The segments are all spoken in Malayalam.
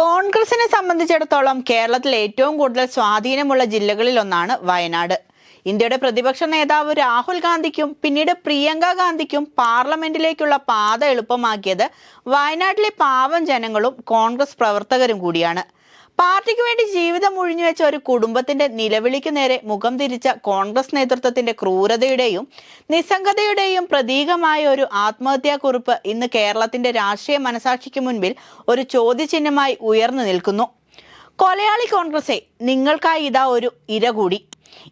കോൺഗ്രസിനെ സംബന്ധിച്ചിടത്തോളം കേരളത്തിൽ ഏറ്റവും കൂടുതൽ സ്വാധീനമുള്ള ജില്ലകളിൽ ഒന്നാണ് വയനാട്. ഇന്ത്യയുടെ പ്രതിപക്ഷ നേതാവ് രാഹുൽ ഗാന്ധിക്കും പിന്നീട് പ്രിയങ്ക ഗാന്ധിക്കും പാർലമെന്റിലേക്കുള്ള പാത എളുപ്പമാക്കിയത് വയനാട്ടിലെ പാവം ജനങ്ങളും കോൺഗ്രസ് പ്രവർത്തകരും കൂടിയാണ്. പാർട്ടിക്ക് വേണ്ടി ജീവിതം ഒഴിഞ്ഞുവെച്ച ഒരു കുടുംബത്തിന്റെ നിലവിളിക്ക് നേരെ മുഖം തിരിച്ച കോൺഗ്രസ് നേതൃത്വത്തിന്റെ ക്രൂരതയുടെയും നിസ്സംഗതയുടെയും പ്രതീകമായ ഒരു ആത്മഹത്യാക്കുറിപ്പ് ഇന്ന് കേരളത്തിന്റെ രാഷ്ട്രീയ മനസാക്ഷിക്ക് മുൻപിൽ ഒരു ചോദ്യചിഹ്നമായി ഉയർന്നു നിൽക്കുന്നു. കൊലയാളി കോൺഗ്രസെ നിങ്ങൾക്കായി ഇതാ ഒരു ഇര കൂടി.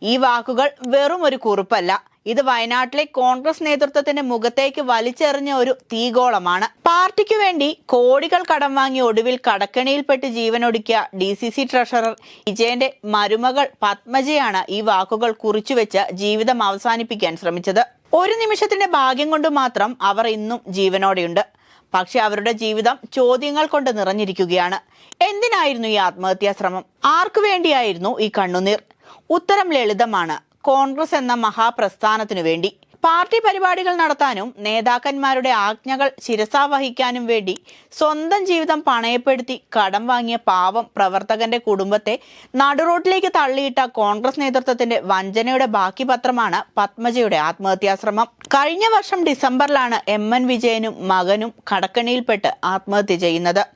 ഈ വാക്കുകൾ വെറും ഒരു കുറിപ്പല്ല. ഇത് വയനാട്ടിലെ കോൺഗ്രസ് നേതൃത്വത്തിന്റെ മുഖത്തേക്ക് വലിച്ചെറിഞ്ഞ ഒരു തീഗോളമാണ് പാർട്ടിക്കു വേണ്ടി കോടികൾ കടം വാങ്ങി ഒടുവിൽ കടക്കണിയിൽപ്പെട്ട് ജീവനൊടുക്കിയ ഡി സി സി ട്രഷറർ വിജയന്റെ മരുമകൾ പത്മജയാണ് ഈ വാക്കുകൾ കുറിച്ചുവെച്ച് ജീവിതം അവസാനിപ്പിക്കാൻ ശ്രമിച്ചത്. ഒരു നിമിഷത്തിന്റെ ഭാഗ്യം കൊണ്ട് മാത്രം അവർ ഇന്നും ജീവനോടെയുണ്ട്. പക്ഷെ അവരുടെ ജീവിതം ചോദ്യങ്ങൾ കൊണ്ട് നിറഞ്ഞിരിക്കുകയാണ്. എന്തിനായിരുന്നു ഈ ആത്മഹത്യാ ശ്രമം ആർക്കു വേണ്ടിയായിരുന്നു ഈ കണ്ണുനീർ? ഉത്തരം ലളിതമാണ്. കോൺഗ്രസ് എന്ന മഹാപ്രസ്ഥാനത്തിനു വേണ്ടി. പാർട്ടി പരിപാടികൾ നടത്താനും നേതാക്കന്മാരുടെ ആജ്ഞകൾ ശിരസാ വഹിക്കാനും വേണ്ടി സ്വന്തം ജീവിതം പണയപ്പെടുത്തി കടം വാങ്ങിയ പാവം പ്രവർത്തകന്റെ കുടുംബത്തെ നടുറോട്ടിലേക്ക് തള്ളിയിട്ട കോൺഗ്രസ് നേതൃത്വത്തിന്റെ വഞ്ചനയുടെ ബാക്കി പത്രമാണ് പത്മജയുടെ ആത്മഹത്യാശ്രമം. കഴിഞ്ഞ വർഷം ഡിസംബറിലാണ് എം എൻ വിജയനും മകനും കടക്കണിയിൽപ്പെട്ട് ആത്മഹത്യ ചെയ്യുന്നത്.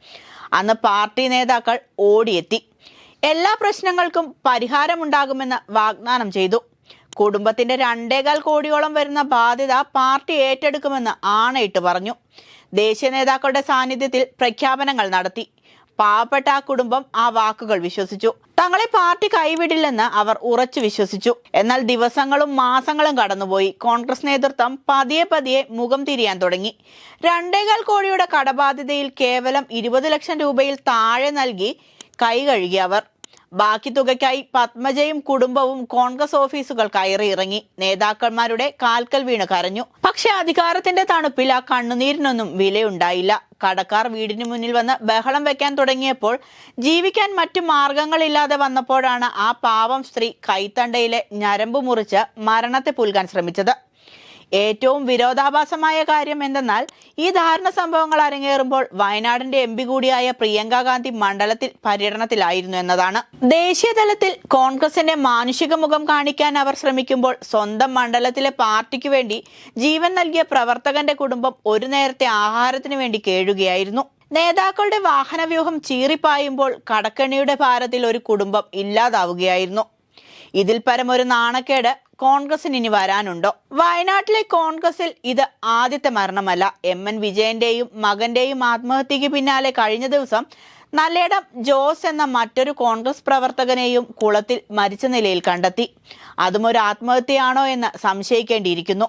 അന്ന് പാർട്ടി നേതാക്കൾ ഓടിയെത്തി. എല്ലാ പ്രശ്നങ്ങൾക്കും പരിഹാരമുണ്ടാകുമെന്ന് വാഗ്ദാനം ചെയ്തു. കുടുംബത്തിന്റെ രണ്ടേകാൽ കോടിയോളം വരുന്ന ബാധ്യത പാർട്ടി ഏറ്റെടുക്കുമെന്ന് ആണയിട്ട് പറഞ്ഞു. ദേശീയ നേതാക്കളുടെ സാന്നിധ്യത്തിൽ പ്രഖ്യാപനങ്ങൾ നടത്തി. പാവപ്പെട്ട ആ കുടുംബം ആ വാക്കുകൾ വിശ്വസിച്ചു. തങ്ങളെ പാർട്ടി കൈവിടില്ലെന്ന് അവർ ഉറച്ചു വിശ്വസിച്ചു. എന്നാൽ ദിവസങ്ങളും മാസങ്ങളും കടന്നുപോയി. കോൺഗ്രസ് നേതൃത്വം പതിയെ പതിയെ മുഖം തിരിയാൻ തുടങ്ങി. രണ്ടേകാൽ കോടിയുടെ കടബാധ്യതയിൽ കേവലം ഇരുപത് ലക്ഷം രൂപയിൽ താഴെ നൽകി കൈ അവർ. ബാക്കി തുകയ്ക്കായി പത്മജയും കുടുംബവും കോൺഗ്രസ് ഓഫീസുകൾ കയറി ഇറങ്ങി. നേതാക്കന്മാരുടെ കാൽക്കൽ വീണ് കരഞ്ഞു. പക്ഷെ അധികാരത്തിന്റെ തണുപ്പിൽ ആ കണ്ണുനീരിനൊന്നും വിലയുണ്ടായില്ല. കടക്കാർ വീടിന് മുന്നിൽ വന്ന് ബഹളം വെക്കാൻ തുടങ്ങിയപ്പോൾ ജീവിക്കാൻ മറ്റു മാർഗങ്ങളില്ലാതെ വന്നപ്പോഴാണ് ആ പാവം സ്ത്രീ കൈത്തണ്ടയിലെ ഞരമ്പ് മുറിച്ച് മരണത്തെ പുൽകാൻ ശ്രമിച്ചത്. ഏറ്റവും വിരോധാഭാസമായ കാര്യം എന്തെന്നാൽ ഈ ദാരുണ സംഭവങ്ങൾ അരങ്ങേറുമ്പോൾ വയനാടിന്റെ എം പി കൂടിയായ പ്രിയങ്ക ഗാന്ധി മണ്ഡലത്തിൽ പര്യടനത്തിലായിരുന്നു എന്നതാണ്. ദേശീയ തലത്തിൽ കോൺഗ്രസിന്റെ മാനുഷിക മുഖം കാണിക്കാൻ അവർ ശ്രമിക്കുമ്പോൾ സ്വന്തം മണ്ഡലത്തിലെ പാർട്ടിക്ക് വേണ്ടി ജീവൻ നൽകിയ പ്രവർത്തകന്റെ കുടുംബം ഒരു നേരത്തെ ആഹാരത്തിന് വേണ്ടി കേഴുകയായിരുന്നു. നേതാക്കളുടെ വാഹനവ്യൂഹം ചീറിപ്പായുമ്പോൾ കടക്കണിയുടെ ഭാരത്തിൽ ഒരു കുടുംബം ഇല്ലാതാവുകയായിരുന്നു. ഇതിൽ പരം ഒരു നാണക്കേട് കോൺഗ്രസിന് ഇനി വരാനുണ്ടോ? വയനാട്ടിലെ കോൺഗ്രസിൽ ഇത് ആദ്യത്തെ മരണമല്ല. എം എൻ വിജയന്റെയും മകന്റെയും ആത്മഹത്യക്ക് പിന്നാലെ കഴിഞ്ഞ ദിവസം നല്ലേടം ജോസ് എന്ന മറ്റൊരു കോൺഗ്രസ് പ്രവർത്തകനെയും കുളത്തിൽ മരിച്ച നിലയിൽ കണ്ടെത്തി. അതും ഒരു ആത്മഹത്യയാണോ എന്ന് സംശയിക്കേണ്ടിയിരിക്കുന്നു.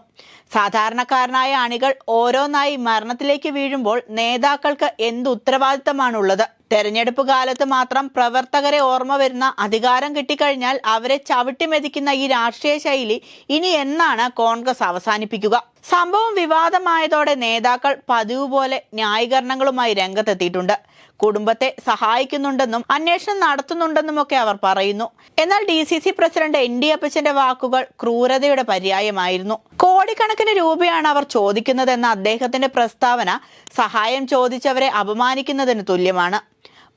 സാധാരണക്കാരനായ അണികൾ ഓരോന്നായി മരണത്തിലേക്ക് വീഴുമ്പോൾ നേതാക്കൾക്ക് എന്ത് ഉത്തരവാദിത്തമാണുള്ളത്? തെരഞ്ഞെടുപ്പ് കാലത്ത് മാത്രം പ്രവർത്തകരെ ഓർമ്മ വരുന്ന അധികാരം കിട്ടിക്കഴിഞ്ഞാൽ അവരെ ചവിട്ടിമെതിക്കുന്ന ഈ രാഷ്ട്രീയ ശൈലി ഇനി എന്നാണ് കോൺഗ്രസ് അവസാനിപ്പിക്കുക? സംഭവം വിവാദമായതോടെ നേതാക്കൾ പതിവ് പോലെ ന്യായീകരണങ്ങളുമായി രംഗത്തെത്തിയിട്ടുണ്ട്. കുടുംബത്തെ സഹായിക്കുന്നുണ്ടെന്നും അന്വേഷണം നടത്തുന്നുണ്ടെന്നുമൊക്കെ അവർ പറയുന്നു. എന്നാൽ D C C president N D അപ്പച്ചന്റെ വാക്കുകൾ ക്രൂരതയുടെ പര്യായമായിരുന്നു. കോടിക്കണക്കിന് രൂപയാണ് അവർ ചോദിക്കുന്നതെന്ന അദ്ദേഹത്തിന്റെ പ്രസ്താവന സഹായം ചോദിച്ചവരെ അപമാനിക്കുന്നതിന് തുല്യമാണ്.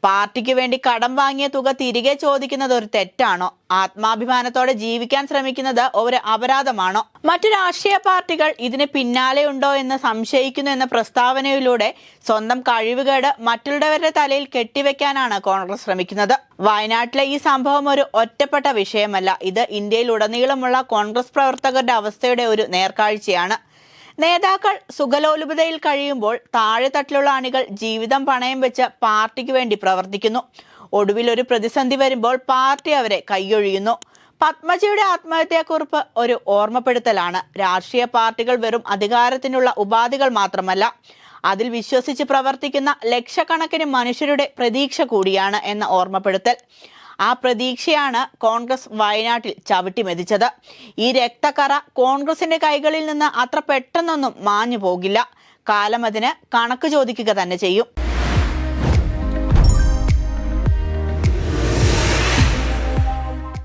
പാർട്ടിക്ക് വേണ്ടി കടം വാങ്ങിയ തുക തിരികെ ചോദിക്കുന്നത് ഒരു തെറ്റാണോ? ആത്മാഭിമാനത്തോടെ ജീവിക്കാൻ ശ്രമിക്കുന്നത് ഒരു അപരാധമാണോ? മറ്റു രാഷ്ട്രീയ പാർട്ടികൾ ഇതിന് പിന്നാലെയുണ്ടോ എന്ന് സംശയിക്കുന്നു എന്ന പ്രസ്താവനയിലൂടെ സ്വന്തം കഴിവുകേട് മറ്റുള്ളവരുടെ തലയിൽ കെട്ടിവെക്കാനാണ് കോൺഗ്രസ് ശ്രമിക്കുന്നത്. വയനാട്ടിലെ ഈ സംഭവം ഒരു ഒറ്റപ്പെട്ട വിഷയമല്ല. ഇത് ഇന്ത്യയിൽ ഉടനീളമുള്ള കോൺഗ്രസ് പ്രവർത്തകരുടെ അവസ്ഥയുടെ ഒരു നേർക്കാഴ്ചയാണ്. നേതാക്കൾ സുഖലോലുപതയിൽ കഴിയുമ്പോൾ താഴെത്തട്ടിലുള്ള അണികൾ ജീവിതം പണയം വെച്ച് പാർട്ടിക്ക് വേണ്ടി പ്രവർത്തിക്കുന്നു. ഒടുവിൽ ഒരു പ്രതിസന്ധി വരുമ്പോൾ പാർട്ടി അവരെ കൈയൊഴിയുന്നു. പത്മജിയുടെ ആത്മഹത്യാക്കുറിപ്പ് ഒരു ഓർമ്മപ്പെടുത്തലാണ്. രാഷ്ട്രീയ പാർട്ടികൾ വെറും അധികാരത്തിനുള്ള ഉപാധികൾ മാത്രമല്ല അതിൽ വിശ്വസിച്ച് പ്രവർത്തിക്കുന്ന ലക്ഷക്കണക്കിന് മനുഷ്യരുടെ പ്രതീക്ഷ കൂടിയാണ് എന്ന ഓർമ്മപ്പെടുത്തൽ. ആ പ്രതീക്ഷയാണ് കോൺഗ്രസ് വയനാട്ടിൽ ചവിട്ടി മെതിച്ചത്. ഈ രക്തക്കറ കോൺഗ്രസിന്റെ കൈകളിൽ നിന്ന് അത്ര പെട്ടെന്നൊന്നും മാഞ്ഞു പോകില്ല കാലം അതിന് കണക്ക് ചോദിക്കുക തന്നെ ചെയ്യും.